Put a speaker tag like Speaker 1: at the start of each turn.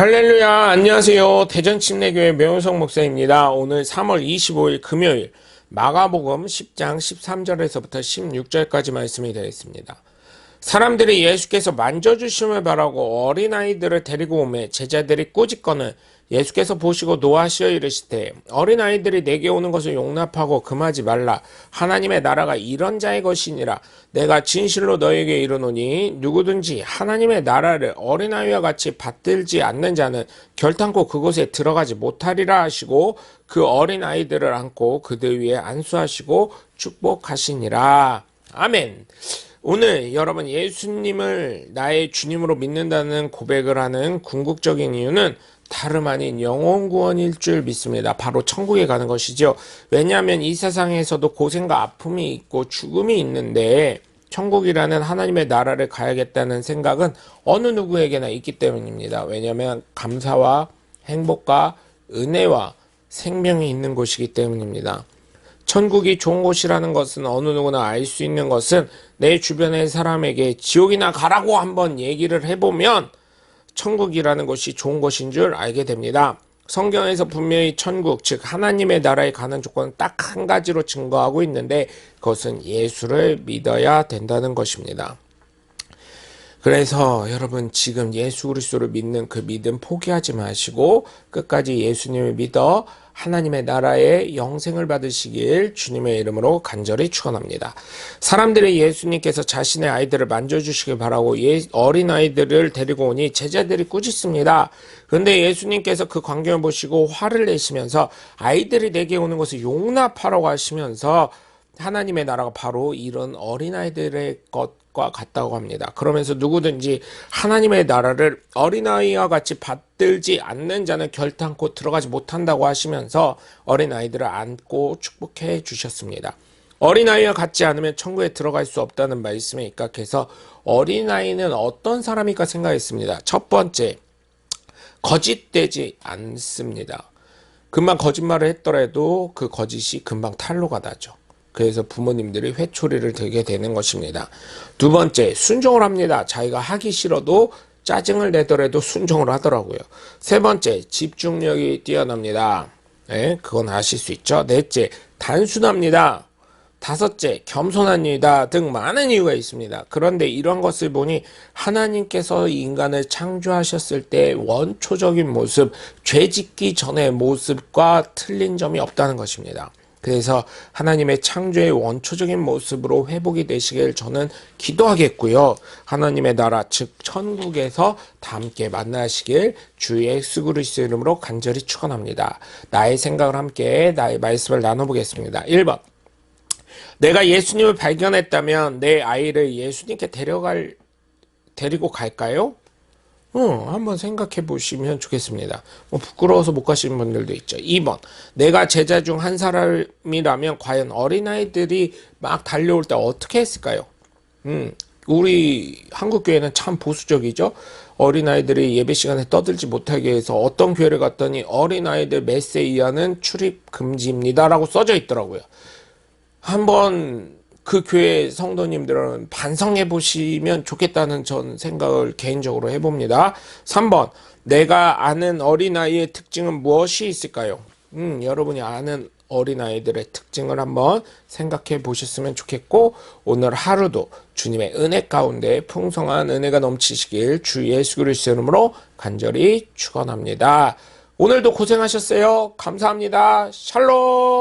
Speaker 1: 할렐루야 안녕하세요. 대전침례교회 명성 목사입니다. 오늘 3월 25일 금요일 마가복음 10장 13절에서부터 16절까지 말씀이 되겠습니다 사람들이 예수께서 만져주심을 바라고 어린아이들을 데리고 오매 제자들이 꾸짖거늘 예수께서 보시고 노하시어 이르시되 어린아이들이 내게 오는 것을 용납하고 금하지 말라. 하나님의 나라가 이런 자의 것이니라. 내가 진실로 너에게 이르노니 누구든지 하나님의 나라를 어린아이와 같이 받들지 않는 자는 결탄코 그곳에 들어가지 못하리라 하시고 그 어린아이들을 안고 그들 위에 안수하시고 축복하시니라. 아멘 오늘 여러분 예수님을 나의 주님으로 믿는다는 고백을 하는 궁극적인 이유는 다름 아닌 영원 구원일 줄 믿습니다. 바로 천국에 가는 것이죠. 왜냐하면 이 세상에서도 고생과 아픔이 있고 죽음이 있는데 천국이라는 하나님의 나라를 가야겠다는 생각은 어느 누구에게나 있기 때문입니다. 왜냐하면 감사와 행복과 은혜와 생명이 있는 곳이기 때문입니다. 천국이 좋은 곳이라는 것은 어느 누구나 알 수 있는 것은 내 주변의 사람에게 지옥이나 가라고 한번 얘기를 해보면 천국이라는 것이 좋은 것인 줄 알게 됩니다. 성경에서 분명히 천국, 즉 하나님의 나라에 가는 조건은 딱 한 가지로 증거하고 있는데 그것은 예수를 믿어야 된다는 것입니다. 그래서 여러분 지금 예수 그리스도를 믿는 그 믿음 포기하지 마시고 끝까지 예수님을 믿어 하나님의 나라의 영생을 받으시길 주님의 이름으로 간절히 축원합니다. 사람들이 예수님께서 자신의 아이들을 만져주시길 바라고 예, 어린 아이들을 데리고 오니 제자들이 꾸짖습니다. 그런데 예수님께서 그 광경을 보시고 화를 내시면서 아이들이 내게 오는 것을 용납하라고 하시면서 하나님의 나라가 바로 이런 어린아이들의 것과 같다고 합니다. 그러면서 누구든지 하나님의 나라를 어린아이와 같이 받들지 않는 자는 결탄코 들어가지 못한다고 하시면서 어린아이들을 안고 축복해 주셨습니다. 어린아이와 같지 않으면 천국에 들어갈 수 없다는 말씀에 입각해서 어린아이는 어떤 사람일까 생각했습니다. 첫 번째, 거짓되지 않습니다. 금방 거짓말을 했더라도 그 거짓이 금방 탄로가 나죠. 그래서 부모님들이 회초리를 들게 되는 것입니다. 두 번째, 순종을 합니다. 자기가 하기 싫어도 짜증을 내더라도 순종을 하더라고요. 세 번째, 집중력이 뛰어납니다. 네, 그건 아실 수 있죠. 넷째, 단순합니다. 다섯째, 겸손합니다. 등 많은 이유가 있습니다. 그런데 이런 것을 보니 하나님께서 인간을 창조하셨을 때 원초적인 모습, 죄 짓기 전의 모습과 틀린 점이 없다는 것입니다. 그래서 하나님의 창조의 원초적인 모습으로 회복이 되시길 저는 기도하겠고요. 하나님의 나라 즉 천국에서 다 함께 만나시길 주 예수 그리스도 이름으로 간절히 축원합니다. 나의 생각을 함께 나의 말씀을 나눠 보겠습니다. 1번 내가 예수님을 발견했다면 내 아이를 예수님께 데려갈 데리고 갈까요? 어, 한번 생각해 보시면 좋겠습니다. 뭐 부끄러워서 못 가시는 분들도 있죠. 2번. 내가 제자 중 한 사람이라면 과연 어린아이들이 막 달려올 때 어떻게 했을까요? 음, 우리 한국교회는 참 보수적이죠. 어린아이들이 예배 시간에 떠들지 못하게 해서 어떤 교회를 갔더니 어린아이들 메세 이하는 출입 금지입니다라고 써져 있더라고요. 한번 그 교회 성도님들은 반성해 보시면 좋겠다는 전 생각을 개인적으로 해봅니다. 3번. 내가 아는 어린아이의 특징은 무엇이 있을까요? 음, 여러분이 아는 어린아이들의 특징을 한번 생각해 보셨으면 좋겠고, 오늘 하루도 주님의 은혜 가운데 풍성한 은혜가 넘치시길 주 예수 그리스도 이름으로 간절히 축원합니다. 오늘도 고생하셨어요. 감사합니다. 샬롬!